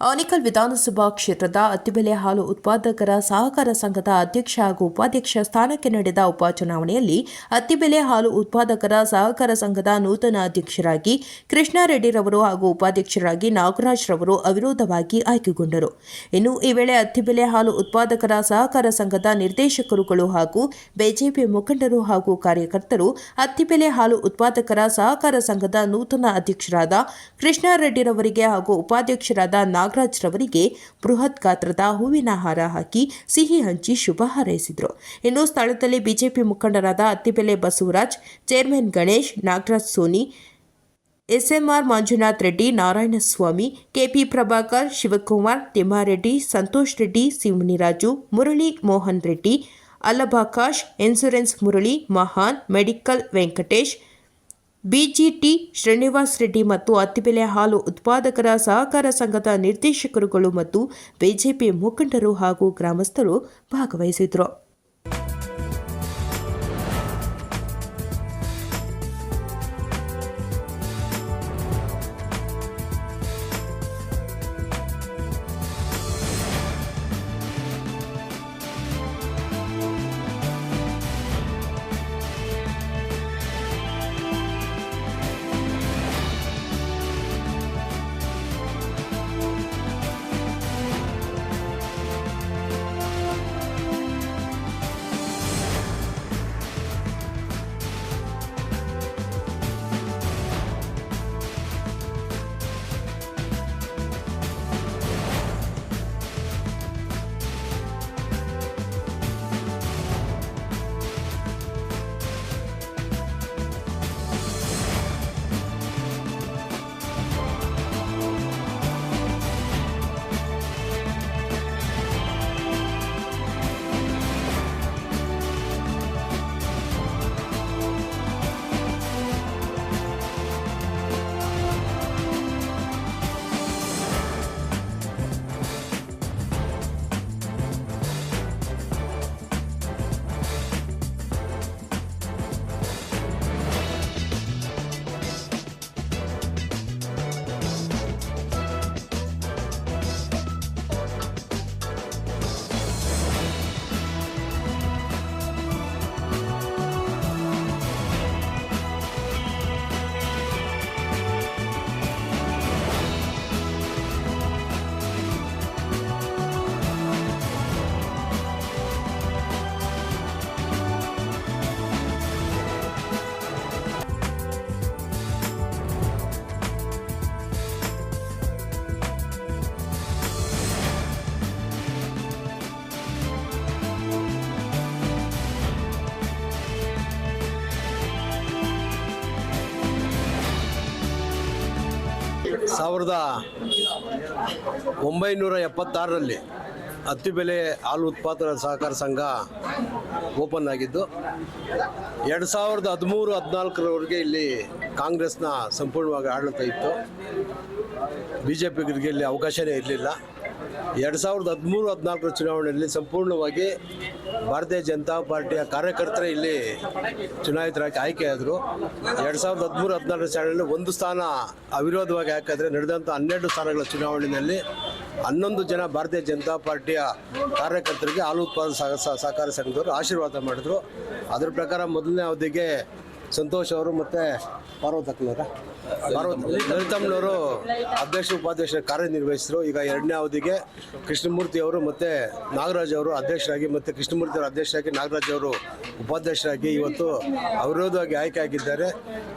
ಆನಿಕಲ್ ವಿಧಾನಸಭಾ ಕ್ಷೇತ್ರದ ಅತ್ತಿಬೆಲೆ ಹಾಲು ಉತ್ಪಾದಕರ ಸಹಕಾರ ಸಂಘದ ಅಧ್ಯಕ್ಷ ಹಾಗೂ ಉಪಾಧ್ಯಕ್ಷ ಸ್ಥಾನಕ್ಕೆ ನಡೆದ ಉಪಚುನಾವಣೆಯಲ್ಲಿ ಅತ್ತಿಬೆಲೆ ಹಾಲು ಉತ್ಪಾದಕರ ಸಹಕಾರ ಸಂಘದ ನೂತನ ಅಧ್ಯಕ್ಷರಾಗಿ ಕೃಷ್ಣಾರೆಡ್ಡಿರವರು ಹಾಗೂ ಉಪಾಧ್ಯಕ್ಷರಾಗಿ ನಾಗರಾಜ್ ರವರು ಅವಿರೋಧವಾಗಿ ಆಯ್ಕೆಗೊಂಡರು. ಇನ್ನು ಈ ವೇಳೆ ಅತ್ತಿಬೆಲೆ ಹಾಲು ಉತ್ಪಾದಕರ ಸಹಕಾರ ಸಂಘದ ನಿರ್ದೇಶಕರುಗಳು ಹಾಗೂ ಬಿಜೆಪಿ ಮುಖಂಡರು ಹಾಗೂ ಕಾರ್ಯಕರ್ತರು ಅತ್ತಿಬೆಲೆ ಹಾಲು ಉತ್ಪಾದಕರ ಸಹಕಾರ ಸಂಘದ ನೂತನ ಅಧ್ಯಕ್ಷರಾದ ಕೃಷ್ಣಾರೆಡ್ಡಿರವರಿಗೆ ಹಾಗೂ ಉಪಾಧ್ಯಕ್ಷರಾದ ನಾಗರಾಜ್ ರವರಿಗೆ ಬೃಹತ್ ಗಾತ್ರದ ಹೂವಿನ ಹಾರ ಹಾಕಿ ಸಿಹಿ ಹಂಚಿ ಶುಭ ಹಾರೈಸಿದರು. ಇನ್ನು ಸ್ಥಳದಲ್ಲಿ ಬಿಜೆಪಿ ಮುಖಂಡರಾದ Attibele Basavaraj, chairman Ganesh, Nagaraj Soni, SMR Manjunath Reddy, Narayanaswamy, KP Prabhakar, Shivakumar, Thimmareddy, Santosh Reddy ಸಿಮುನಿರಾಜು Murali Mohan Reddy, ಅಲ್ಲಭಾಕಾಶ್, insurance Murali, Mahan, medical Venkatesh BGT, Srinivas Reddy ಮತ್ತು ಅತ್ತಿಬೆಲೆ ಹಾಲು ಉತ್ಪಾದಕರ ಸಹಕಾರ ಸಂಘದ ನಿರ್ದೇಶಕರುಗಳು ಮತ್ತು ಬಿಜೆಪಿ ಮುಖಂಡರು ಹಾಗೂ ಗ್ರಾಮಸ್ಥರು ಭಾಗವಹಿಸಿದರು. ಸಾವಿರದ ಒಂಬೈನೂರ ಎಪ್ಪತ್ತಾರರಲ್ಲಿ ಅತ್ತಿಬೆಲೆ ಹಾಲು ಉತ್ಪಾದನಾ ಸಹಕಾರ ಸಂಘ ಓಪನ್ ಆಗಿದ್ದು, ಎರಡು ಸಾವಿರದ ಹದಿಮೂರು, ಹದಿನಾಲ್ಕರವರೆಗೆ ಇಲ್ಲಿ ಕಾಂಗ್ರೆಸ್ನ ಸಂಪೂರ್ಣವಾಗಿ ಆಡಳಿತ ಇತ್ತು. ಬಿ ಜೆ ಪಿಗರಿಗೆ ಇಲ್ಲಿ ಅವಕಾಶವೇ ಇರಲಿಲ್ಲ. ಎರಡು ಸಾವಿರದ ಹದಿಮೂರು, ಹದಿನಾಲ್ಕರ ಚುನಾವಣೆಯಲ್ಲಿ ಸಂಪೂರ್ಣವಾಗಿ ಭಾರತೀಯ ಜನತಾ ಪಾರ್ಟಿಯ ಕಾರ್ಯಕರ್ತರೇ ಇಲ್ಲಿ ಚುನಾಯಿತರಾಗಿ ಆಯ್ಕೆಯಾದರು ಎರಡು ಸಾವಿರದ ಹದಿಮೂರು, ಹದಿನಾಲ್ಕರ ಚುನಾವಣೆಯಲ್ಲಿ ಒಂದು ಸ್ಥಾನ ಅವಿರೋಧವಾಗಿ ಹಾಕಿದ್ರೆ ನಡೆದಂಥ ಹನ್ನೆರಡು ಸ್ಥಾನಗಳ ಚುನಾವಣೆಯಲ್ಲಿ ಹನ್ನೊಂದು ಜನ ಭಾರತೀಯ ಜನತಾ ಪಾರ್ಟಿಯ ಕಾರ್ಯಕರ್ತರಿಗೆ ಹಾಲು ಉತ್ಪಾದನೆ ಸಹ ಸಹ- ಸಹಕಾರ ಸಂಘದವರು ಆಶೀರ್ವಾದ ಮಾಡಿದ್ರು. ಅದರ ಪ್ರಕಾರ ಮೊದಲನೇ ಅವಧಿಗೆ ಸಂತೋಷ್ ಅವರು ಮತ್ತು ಪಾರ್ವತಕ್ಕನವರ ಪಾರ್ವತ ಲಲಿತಮ್ಮನವರು ಅಧ್ಯಕ್ಷ ಉಪಾಧ್ಯಕ್ಷ ಕಾರ್ಯನಿರ್ವಹಿಸಿದ್ರು. ಈಗ ಎರಡನೇ ಅವಧಿಗೆ ಕೃಷ್ಣಮೂರ್ತಿ ಅವರು ಮತ್ತು ನಾಗರಾಜ್ ಅವರು ಅಧ್ಯಕ್ಷರಾಗಿ ಮತ್ತು ಕೃಷ್ಣಮೂರ್ತಿ ಅವರು ಅಧ್ಯಕ್ಷರಾಗಿ ನಾಗರಾಜ್ ಅವರು ಉಪಾಧ್ಯಕ್ಷರಾಗಿ ಇವತ್ತು ಅವಿರೋಧವಾಗಿ ಆಯ್ಕೆ ಆಗಿದ್ದಾರೆ.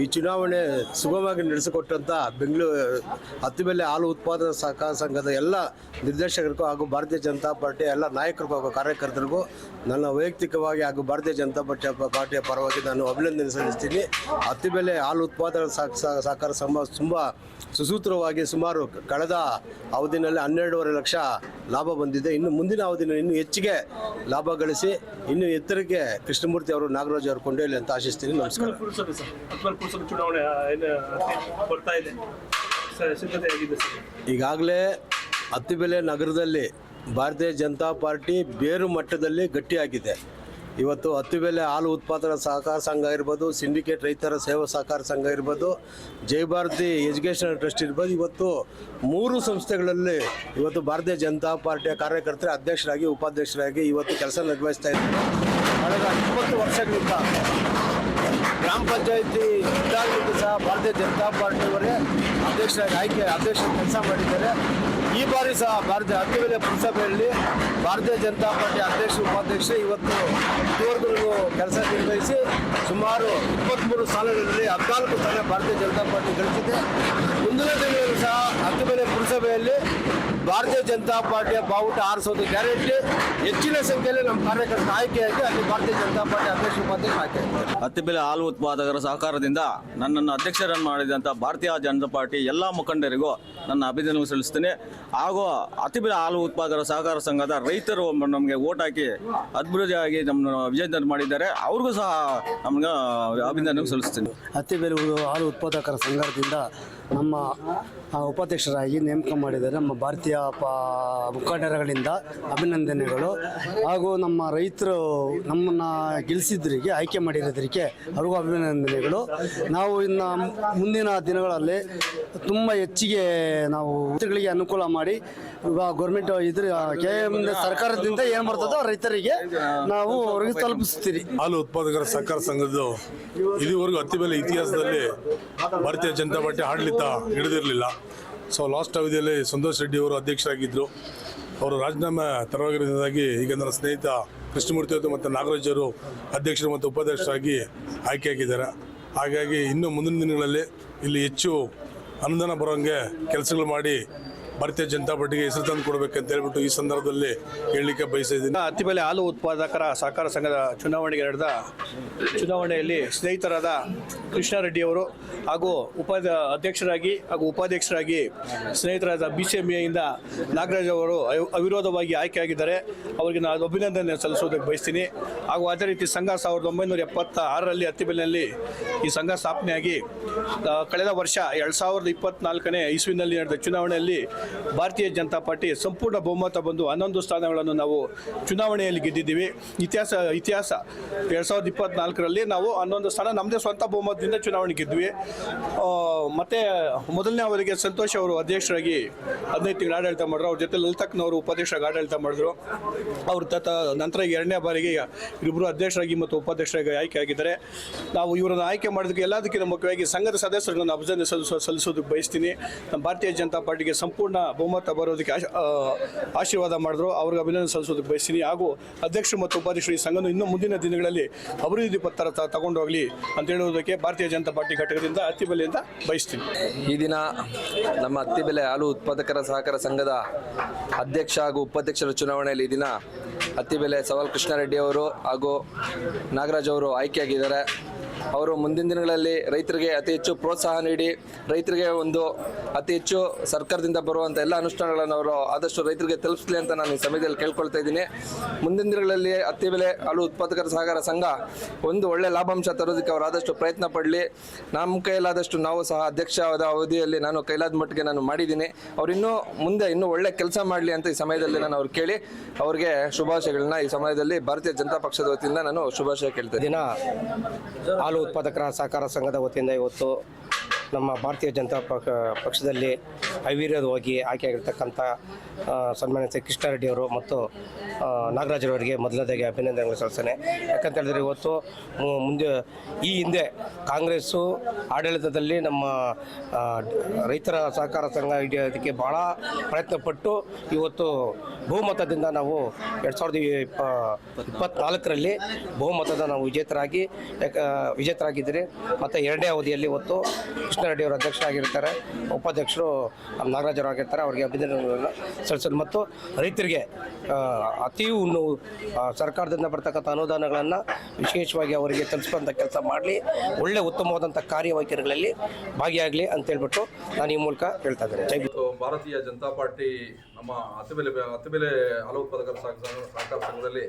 ಈ ಚುನಾವಣೆ ಸುಗಮವಾಗಿ ನಡೆಸಿಕೊಟ್ಟಂಥ ಬೆಂಗಳೂರು, ಹತ್ತಿಬೆಲೆ ಹಾಲು ಉತ್ಪಾದನಾ ಸಹಕಾರ ಸಂಘದ ಎಲ್ಲ ನಿರ್ದೇಶಕರಿಗೂ ಹಾಗೂ ಭಾರತೀಯ ಜನತಾ ಪಾರ್ಟಿಯ ಎಲ್ಲ ನಾಯಕರಿಗೂ ಹಾಗೂ ಕಾರ್ಯಕರ್ತರಿಗೂ ನನ್ನ ವೈಯಕ್ತಿಕವಾಗಿ ಹಾಗೂ ಭಾರತೀಯ ಜನತಾ ಪಾರ್ಟಿಯ ಪಾರ್ಟಿಯ ಪರವಾಗಿ ನಾನು ಅಭಿನಂದನೆ ಸಲ್ಲಿಸ್ತೀನಿ. ಹತ್ತಿಬೆಲೆ ಹಾಲು ಉತ್ಪಾದನಾ ಸಹ- ಸಹಕಾರ ಸಂಘ ತುಂಬ ಸುಸೂತ್ರವಾಗಿ ಸುಮಾರು ಕಳೆದ ಅವಧಿನಲ್ಲಿ ಹನ್ನೆರಡೂವರೆ ಲಕ್ಷ ಲಾಭ ಬಂದಿದೆ. ಇನ್ನು ಮುಂದಿನ ಅವಧಿನಲ್ಲಿ ಇನ್ನೂ ಹೆಚ್ಚಿಗೆ ಲಾಭ ಗಳಿಸಿ ಇನ್ನೂ ಎತ್ತರಕ್ಕೆ ಕೃಷ್ಣಮೂರ್ತಿ ಅವರು ನಾಗರಾಜ್ ಅವರು ಕೊಂಡೊಯ್ಯಲಿ ಅಂತ ಆಶಿಸ್ತೀನಿ. ನಮಸ್ಕಾರ. ಚುನಾವಣೆ ಬರ್ತಾ ಇದೆ. ಈಗಾಗಲೇ ಅತ್ತಿಬೆಲೆ ನಗರದಲ್ಲಿ ಭಾರತೀಯ ಜನತಾ ಪಾರ್ಟಿ ಬೇರು ಮಟ್ಟದಲ್ಲಿ ಗಟ್ಟಿಯಾಗಿದೆ. ಇವತ್ತು ಹತ್ತಿಬೆಲೆ ಹಾಲು ಉತ್ಪಾದನಾ ಸಹಕಾರ ಸಂಘ ಇರ್ಬೋದು ಸಿಂಡಿಕೇಟ್ ರೈತರ ಸೇವಾ ಸಹಕಾರ ಸಂಘ ಇರ್ಬೋದು ಜೈ ಭಾರತಿ ಎಜುಕೇಷನಲ್ ಟ್ರಸ್ಟ್ ಇರ್ಬೋದು. ಇವತ್ತು ಮೂರು ಸಂಸ್ಥೆಗಳಲ್ಲಿ ಇವತ್ತು ಭಾರತೀಯ ಜನತಾ ಪಾರ್ಟಿಯ ಕಾರ್ಯಕರ್ತರ ಅಧ್ಯಕ್ಷರಾಗಿ, ಉಪಾಧ್ಯಕ್ಷರಾಗಿ ಇವತ್ತು ಕೆಲಸ ನಿರ್ವಹಿಸ್ತಾ ಇದ್ದಾರೆ. ಕಳೆದ ಇಪ್ಪತ್ತು ವರ್ಷಗಳಿಂದ ಗ್ರಾಮ ಪಂಚಾಯಿತಿ ಇದ್ದಾಗಲೂ ಸಹ ಭಾರತೀಯ ಜನತಾ ಪಾರ್ಟಿಯವರೇ ಅಧ್ಯಕ್ಷರಾಗಿ ಆಯ್ಕೆ, ಅಧ್ಯಕ್ಷರ ಕೆಲಸ ಮಾಡಿದ್ದಾರೆ. ಈ ಬಾರಿ ಸಹ ಭಾರತೀಯ ಹತ್ತಿವೆಲೆ ಪುರಸಭೆಯಲ್ಲಿ ಭಾರತೀಯ ಜನತಾ ಪಾರ್ಟಿ ಅಧ್ಯಕ್ಷ ಉಪಾಧ್ಯಕ್ಷ ಇವತ್ತು ಇದುವರೆಗೂ ಕೆಲಸ ನಿರ್ವಹಿಸಿ ಸುಮಾರು ಇಪ್ಪತ್ತ್ಮೂರು ಸಾಲಗಳಲ್ಲಿ ಹದಿನಾಲ್ಕು ಸ್ಥಾನ ಭಾರತೀಯ ಜನತಾ ಪಾರ್ಟಿ ಗಳಿಸಿದೆ. ಮುಂದಿನ ದಿನಗಳು ಸಹ ಹತ್ತಿವೆಲೆ ಪುರಸಭೆಯಲ್ಲಿ ಭಾರತೀಯ ಜನತಾ ಪಾರ್ಟಿಯ ಬಾವುಟ ಆರಿಸೋದು ಗ್ಯಾರಂಟಿ. ಹೆಚ್ಚಿನ ಸಂಖ್ಯೆಯಲ್ಲಿ ನಮ್ಮ ಕಾರ್ಯಕರ್ತರ ಆಯ್ಕೆಯಾಗಿ ಅಲ್ಲಿ ಭಾರತೀಯ ಜನತಾ ಪಾರ್ಟಿ ಅಧ್ಯಕ್ಷ ಉಪಾಧ್ಯಕ್ಷ ಆಯ್ಕೆ ಹತ್ತಿಬೆಲೆ ಹಾಲು ಉತ್ಪಾದಕರ ಸಹಕಾರದಿಂದ ನನ್ನನ್ನು ಅಧ್ಯಕ್ಷರನ್ನು ಮಾಡಿದಂಥ ಭಾರತೀಯ ಜನತಾ ಪಾರ್ಟಿ ಎಲ್ಲ ಮುಖಂಡರಿಗೂ ನನ್ನ ಅಭಿನಂದನೆ ಸಲ್ಲಿಸ್ತೇನೆ. ಹಾಗೂ ಹತ್ತಿಬೆಲೆ ಹಾಲು ಉತ್ಪಾದಕರ ಸಹಕಾರ ಸಂಘದ ರೈತರು ನಮಗೆ ಓಟ್ ಹಾಕಿ ಅಭಿವೃದ್ಧಿಯಾಗಿ ನಮ್ಮನ್ನು ವಿಜಯನಗರ ಮಾಡಿದ್ದಾರೆ. ಅವ್ರಿಗೂ ಸಹ ನಮ್ಗೆ ಅಭಿನಂದನೆ ಸಲ್ಲಿಸ್ತೀನಿ. ಬೆಲೆ ಹಾಲು ಉತ್ಪಾದಕರ ಸಂಘದಿಂದ ನಮ್ಮ ಉಪಾಧ್ಯಕ್ಷರಾಗಿ ನೇಮಕ ಮಾಡಿದ್ದಾರೆ. ನಮ್ಮ ಭಾರತೀಯ ಪ, ಮುಖಂಡರುಗಳಿಂದ ಅಭಿನಂದನೆಗಳು. ಹಾಗೂ ನಮ್ಮ ರೈತರು ನಮ್ಮನ್ನು ಗೆಲ್ಲಿಸಿದ್ರಿಗೆ ಆಯ್ಕೆ ಮಾಡಿರೋದಕ್ಕೆ ಅವ್ರಿಗೂ ಅಭಿನಂದನೆಗಳು. ನಾವು ಇನ್ನು ಮುಂದಿನ ದಿನಗಳಲ್ಲಿ ತುಂಬ ಹೆಚ್ಚಿಗೆ ನಾವು ರೈತರಿಗೆ ಅನುಕೂಲ ಮಾಡಿ ಗೌರ್ಮೆಂಟ್ ಇದ್ರ ಕೆ ಎಂ ಸರ್ಕಾರದಿಂದ ಏನು ಬರ್ತದೋ ರೈತರಿಗೆ ನಾವು ಅವ್ರಿಗೆ ತಲುಪಿಸ್ತೀರಿ. ಹಾಲು ಉತ್ಪಾದಕರ ಸಹಕಾರ ಸಂಘದ್ದು ಇದುವರೆಗೂ ಅತಿ ಬೆಲೆ ಇತಿಹಾಸದಲ್ಲಿ ಭಾರತೀಯ ಜನತಾ ಪಾರ್ಟಿ ಆಡಳಿತ ಹಿಡಿದಿರಲಿಲ್ಲ. ಸೊ ಲಾಸ್ಟ್ ಅವಧಿಯಲ್ಲಿ ಸಂತೋಷ್ ರೆಡ್ಡಿ ಅವರು ಅಧ್ಯಕ್ಷರಾಗಿದ್ದರು ಅವರು ರಾಜೀನಾಮೆ ತರವಾಗಿರೋದಾಗಿ ಈಗ ನನ್ನ ಸ್ನೇಹಿತ ಕೃಷ್ಣಮೂರ್ತಿ ಅವರು ಮತ್ತು ನಾಗರಾಜ್ ಅವರು ಅಧ್ಯಕ್ಷರು ಮತ್ತು ಉಪಾಧ್ಯಕ್ಷರಾಗಿ ಆಯ್ಕೆಯಾಗಿದ್ದಾರೆ ಹಾಗಾಗಿ ಇನ್ನು ಮುಂದಿನ ದಿನಗಳಲ್ಲಿ ಇಲ್ಲಿ ಹೆಚ್ಚು ಅನುದಾನ ಬರೋಂಗೆ ಕೆಲಸಗಳು ಮಾಡಿ ಭಾರತೀಯ ಜನತಾ ಪಾರ್ಟಿಗೆ ಹೆಸರು ತಂದು ಕೊಡಬೇಕಂತ ಹೇಳ್ಬಿಟ್ಟು ಈ ಸಂದರ್ಭದಲ್ಲಿ ಹೇಳಲಿಕ್ಕೆ ಬಯಸಿದ್ದೀನಿ. ಅತ್ತಿಬೆಲೆ ಹಾಲು ಉತ್ಪಾದಕರ ಸಹಕಾರ ಸಂಘದ ಚುನಾವಣೆಗೆ ನಡೆದ ಚುನಾವಣೆಯಲ್ಲಿ ಸ್ನೇಹಿತರಾದ ಕೃಷ್ಣಾರೆಡ್ಡಿಯವರು ಹಾಗೂ ಉಪಾದ ಅಧ್ಯಕ್ಷರಾಗಿ ಹಾಗೂ ಉಪಾಧ್ಯಕ್ಷರಾಗಿ ಸ್ನೇಹಿತರಾದ ಬಿ ಸಿ ಎಂ ಎಯಿಂದ ನಾಗರಾಜ್ ಅವರು ಅವ್- ಅವಿರೋಧವಾಗಿ ಆಯ್ಕೆಯಾಗಿದ್ದಾರೆ. ಅವರಿಗೆ ನಾನು ಅಭಿನಂದನೆ ಸಲ್ಲಿಸೋದಕ್ಕೆ ಬಯಸ್ತೀನಿ. ಹಾಗೂ ಅದೇ ರೀತಿ ಸಂಘ ಸಾವಿರದ ಒಂಬೈನೂರ ಎಪ್ಪತ್ತ ಆರರಲ್ಲಿ ಅತ್ತಿಬೆಲೆಯಲ್ಲಿ ಈ ಸಂಘ ಸ್ಥಾಪನೆಯಾಗಿ ಕಳೆದ ವರ್ಷ ಎರಡು ಸಾವಿರದ ಇಪ್ಪತ್ತ್ನಾಲ್ಕನೇ ಇಸ್ವಿನಲ್ಲಿ ನಡೆದ ಚುನಾವಣೆಯಲ್ಲಿ ಭಾರತೀಯ ಜನತಾ ಪಾರ್ಟಿ ಸಂಪೂರ್ಣ ಬಹುಮತ ಬಂದು ಹನ್ನೊಂದು ಸ್ಥಾನಗಳನ್ನು ನಾವು ಚುನಾವಣೆಯಲ್ಲಿ ಗೆದ್ದಿದ್ದೀವಿ. ಇತಿಹಾಸ ಇತಿಹಾಸ. ಎರಡು ಸಾವಿರದ ಇಪ್ಪತ್ನಾಲ್ಕರಲ್ಲಿ ನಾವು ಹನ್ನೊಂದು ಸ್ಥಾನ ನಮ್ಮದೇ ಸ್ವಂತ ಬಹುಮತದಿಂದ ಚುನಾವಣೆ ಗೆದ್ವಿ. ಮತ್ತು ಮೊದಲನೇ ಅವರಿಗೆ ಸಂತೋಷ್ ಅವರು ಅಧ್ಯಕ್ಷರಾಗಿ ಹದಿನೈದು ತಿಂಗಳು ಆಡಳಿತ ಮಾಡಿದ್ರು. ಅವ್ರ ಜೊತೆ ಲಲಿತಕ್ನವರು ಉಪಾಧ್ಯಕ್ಷರಾಗಿ ಆಡಳಿತ ಮಾಡಿದ್ರು. ಅವ್ರ ತತ ನಂತರ ಎರಡನೇ ಬಾರಿಗೆ ಇಬ್ಬರು ಅಧ್ಯಕ್ಷರಾಗಿ ಮತ್ತು ಉಪಾಧ್ಯಕ್ಷರಾಗಿ ಆಯ್ಕೆ ಆಗಿದ್ದಾರೆ. ನಾವು ಇವರನ್ನು ಆಯ್ಕೆ ಮಾಡೋದಕ್ಕೆ ಎಲ್ಲದಕ್ಕಿಂತ ಮುಖ್ಯವಾಗಿ ಸಂಘದ ಸದಸ್ಯರನ್ನು ನಾನು ಅಭಿನಂದನೆ ಸಲ್ಲಿಸೋ ಸಲ್ಲಿಸೋದಕ್ಕೆ ಬಯಸ್ತೀನಿ. ನಮ್ಮ ಭಾರತೀಯ ಜನತಾ ಪಾರ್ಟಿಗೆ ಸಂಪೂರ್ಣ ಬಹುಮತ ಬರೋದಕ್ಕೆ ಆಶೀರ್ವಾದ ಮಾಡಿದ್ರು. ಅವ್ರಿಗೆ ಅಭಿನಂದನೆ ಸಲ್ಲಿಸೋದಕ್ಕೆ ಬಯಸ್ತೀನಿ. ಹಾಗೂ ಅಧ್ಯಕ್ಷರು ಮತ್ತು ಉಪಾಧ್ಯಕ್ಷರು ಈ ಸಂಘನ ಇನ್ನೂ ಮುಂದಿನ ದಿನಗಳಲ್ಲಿ ಅಭಿವೃದ್ಧಿ ಪತ್ರ ತಗೊಂಡೋಗ್ಲಿ ಅಂತ ಹೇಳುವುದಕ್ಕೆ ಭಾರತೀಯ ಜನತಾ ಪಾರ್ಟಿ ಘಟಕದಿಂದ ಅತ್ತಿಬೆಲೆಯಿಂದ ಬಯಸ್ತೀನಿ. ಈ ದಿನ ನಮ್ಮ ಅತ್ತಿಬೆಲೆ ಹಾಲು ಉತ್ಪಾದಕರ ಸಹಕಾರ ಸಂಘದ ಅಧ್ಯಕ್ಷ ಹಾಗೂ ಉಪಾಧ್ಯಕ್ಷರ ಚುನಾವಣೆಯಲ್ಲಿ ಈ ದಿನ ಅತ್ತಿಬೆಲೆ ಸವಾಲ್ ಕೃಷ್ಣಾರೆಡ್ಡಿ ಅವರು ಹಾಗೂ ನಾಗರಾಜ್ ಅವರು ಆಯ್ಕೆಯಾಗಿದ್ದಾರೆ. ಅವರು ಮುಂದಿನ ದಿನಗಳಲ್ಲಿ ರೈತರಿಗೆ ಅತಿ ಹೆಚ್ಚು ಪ್ರೋತ್ಸಾಹ ನೀಡಿ, ರೈತರಿಗೆ ಒಂದು ಅತಿ ಹೆಚ್ಚು ಸರ್ಕಾರದಿಂದ ಬರುವಂಥ ಎಲ್ಲ ಅನುಷ್ಠಾನಗಳನ್ನು ಅವರು ಆದಷ್ಟು ರೈತರಿಗೆ ತಲುಪಿಸಲಿ ಅಂತ ನಾನು ಈ ಸಮಯದಲ್ಲಿ ಕೇಳ್ಕೊಳ್ತಾ ಇದ್ದೀನಿ. ಮುಂದಿನ ದಿನಗಳಲ್ಲಿ ಹತ್ತಿ ಬೆಲೆ ಹಾಲು ಉತ್ಪಾದಕರ ಸಹಕಾರ ಸಂಘ ಒಂದು ಒಳ್ಳೆ ಲಾಭಾಂಶ ತರೋದಕ್ಕೆ ಅವರು ಆದಷ್ಟು ಪ್ರಯತ್ನ ಪಡಲಿ. ನಮ್ಮ ಕೈಲಾದಷ್ಟು ನಾವು ಸಹ ಅಧ್ಯಕ್ಷವಾದ ಅವಧಿಯಲ್ಲಿ ನಾನು ಕೈಲಾದ ಮಟ್ಟಿಗೆ ನಾನು ಮಾಡಿದ್ದೀನಿ. ಅವ್ರು ಇನ್ನೂ ಮುಂದೆ ಇನ್ನೂ ಒಳ್ಳೆ ಕೆಲಸ ಮಾಡಲಿ ಅಂತ ಈ ಸಮಯದಲ್ಲಿ ನಾನು ಅವ್ರು ಕೇಳಿ ಅವ್ರಿಗೆ ಶುಭಾಶಯಗಳನ್ನ ಈ ಸಮಯದಲ್ಲಿ ಭಾರತೀಯ ಜನತಾ ಪಕ್ಷದ ವತಿಯಿಂದ ನಾನು ಶುಭಾಶಯ ಕೇಳ್ತಾ ದಿನ ಹಾಲು ಉತ್ಪಾದಕರ ಸಹಕಾರ ಸಂಘದ ವತಿಯಿಂದ ಇವತ್ತು ನಮ್ಮ ಭಾರತೀಯ ಜನತಾ ಪಕ್ಷ ಪಕ್ಷದಲ್ಲಿ ಅವಿರೋಧವಾಗಿ ಆಯ್ಕೆಯಾಗಿರ್ತಕ್ಕಂಥ ಸನ್ಮಾನ್ಯ ಕೃಷ್ಣಾರೆಡ್ಡಿ ಅವರು ಮತ್ತು ನಾಗರಾಜರವರಿಗೆ ಮೊದಲನೇದಾಗಿ ಅಭಿನಂದನೆಗಳು ಸಲ್ಲಿಸ್ತೇನೆ. ಯಾಕಂತ ಹೇಳಿದ್ರೆ ಇವತ್ತು ಮುಂದೆ, ಈ ಹಿಂದೆ ಕಾಂಗ್ರೆಸ್ಸು ಆಡಳಿತದಲ್ಲಿ ನಮ್ಮ ರೈತರ ಸಹಕಾರ ಸಂಘ ಹಿಡಿಯೋದಕ್ಕೆ ಭಾಳ ಪ್ರಯತ್ನಪಟ್ಟು ಇವತ್ತು ಬಹುಮತದಿಂದ ನಾವು ಎರಡು ಸಾವಿರದ ಇಪ್ಪ, ಇಪ್ಪತ್ನಾಲ್ಕರಲ್ಲಿ ಬಹುಮತದ ನಾವು ವಿಜೇತರಾಗಿ ವಿಜೇತರಾಗಿದ್ದೀರಿ. ಮತ್ತು ಎರಡನೇ ಅವಧಿಯಲ್ಲಿ ಇವತ್ತು ಕೃಷ್ಣಾರೆಡ್ಡಿ ಅವರು ಅಧ್ಯಕ್ಷರಾಗಿರ್ತಾರೆ ಉಪಾಧ್ಯಕ್ಷರು ನಾಗರಾಜರು ಆಗಿರ್ತಾರೆ, ಅವರಿಗೆ ಅಭಿನಂದನೆಗಳನ್ನು ಸಲ್ಲಿಸೋದು ಮತ್ತು ರೈತರಿಗೆ ಅತಿ ಸರ್ಕಾರದಿಂದ ಬರ್ತಕ್ಕಂಥ ಅನುದಾನಗಳನ್ನು ವಿಶೇಷವಾಗಿ ಅವರಿಗೆ ತಲುಪಿಸುವಂಥ ಕೆಲಸ ಮಾಡಲಿ, ಒಳ್ಳೆ ಉತ್ತಮವಾದಂಥ ಕಾರ್ಯವೈಖರಿಗಳಲ್ಲಿ ಭಾಗಿಯಾಗಲಿ ಅಂತೇಳ್ಬಿಟ್ಟು ನಾನು ಈ ಮೂಲಕ ಹೇಳ್ತಾ ಇದ್ದೇನೆ. ಭಾರತೀಯ ಜನತಾ ಪಾರ್ಟಿ ನಮ್ಮ ಅತಿಬೆಲೆ ಅತಿಬೆಲೆ ಹಾಲು ಉತ್ಪಾದಕರ ಸಹಕಾರ ಸಂಘದಲ್ಲಿ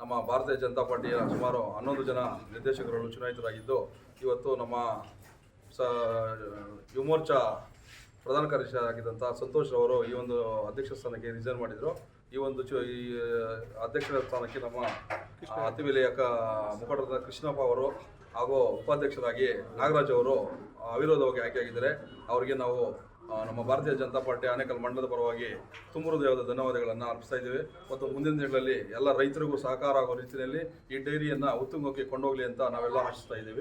ನಮ್ಮ ಭಾರತೀಯ ಜನತಾ ಪಾರ್ಟಿಯ ಸುಮಾರು ಹನ್ನೊಂದು ಜನ ನಿರ್ದೇಶಕರುಗಳು ಚುನಾಯಿತರಾಗಿದ್ದು, ಇವತ್ತು ನಮ್ಮ ಸ ಯುವಮೋರ್ಚಾ ಪ್ರಧಾನ ಕಾರ್ಯದರ್ಶಿ ಆಗಿದ್ದಂಥ ಸಂತೋಷ್ ಅವರು ಈ ಒಂದು ಅಧ್ಯಕ್ಷ ಸ್ಥಾನಕ್ಕೆ ರಿಸೈನ್ ಮಾಡಿದರು. ಈ ಒಂದು ಚು, ಈ ಅಧ್ಯಕ್ಷರ ಸ್ಥಾನಕ್ಕೆ ನಮ್ಮ ಅತಿ ಕ ಮುಖಂಡರಾದ ಕೃಷ್ಣಪ್ಪ ಅವರು ಹಾಗೂ ಉಪಾಧ್ಯಕ್ಷರಾಗಿ ನಾಗರಾಜ್ ಅವರು ಅವಿರೋಧವಾಗಿ ಆಯ್ಕೆಯಾಗಿದ್ದಾರೆ. ಅವರಿಗೆ ನಾವು ನಮ್ಮ ಭಾರತೀಯ ಜನತಾ ಪಾರ್ಟಿ ಆನೇಕಲ್ ಮಂಡಲದ ಪರವಾಗಿ ತುಂಬ ಹೃದಯದ ಧನ್ಯವಾದಗಳನ್ನು ಅರ್ಪಿಸ್ತಾ ಇದ್ದೀವಿ. ಮತ್ತು ಮುಂದಿನ ದಿನಗಳಲ್ಲಿ ಎಲ್ಲ ರೈತರಿಗೂ ಸಹಕಾರ ಆಗೋ ರೀತಿಯಲ್ಲಿ ಈ ಡೈರಿಯನ್ನು ಉತ್ತುಂಗಕ್ಕೆ ಕೊಂಡೋಗಲಿ ಅಂತ ನಾವೆಲ್ಲ ಆಶಿಸ್ತಾ ಇದ್ದೀವಿ.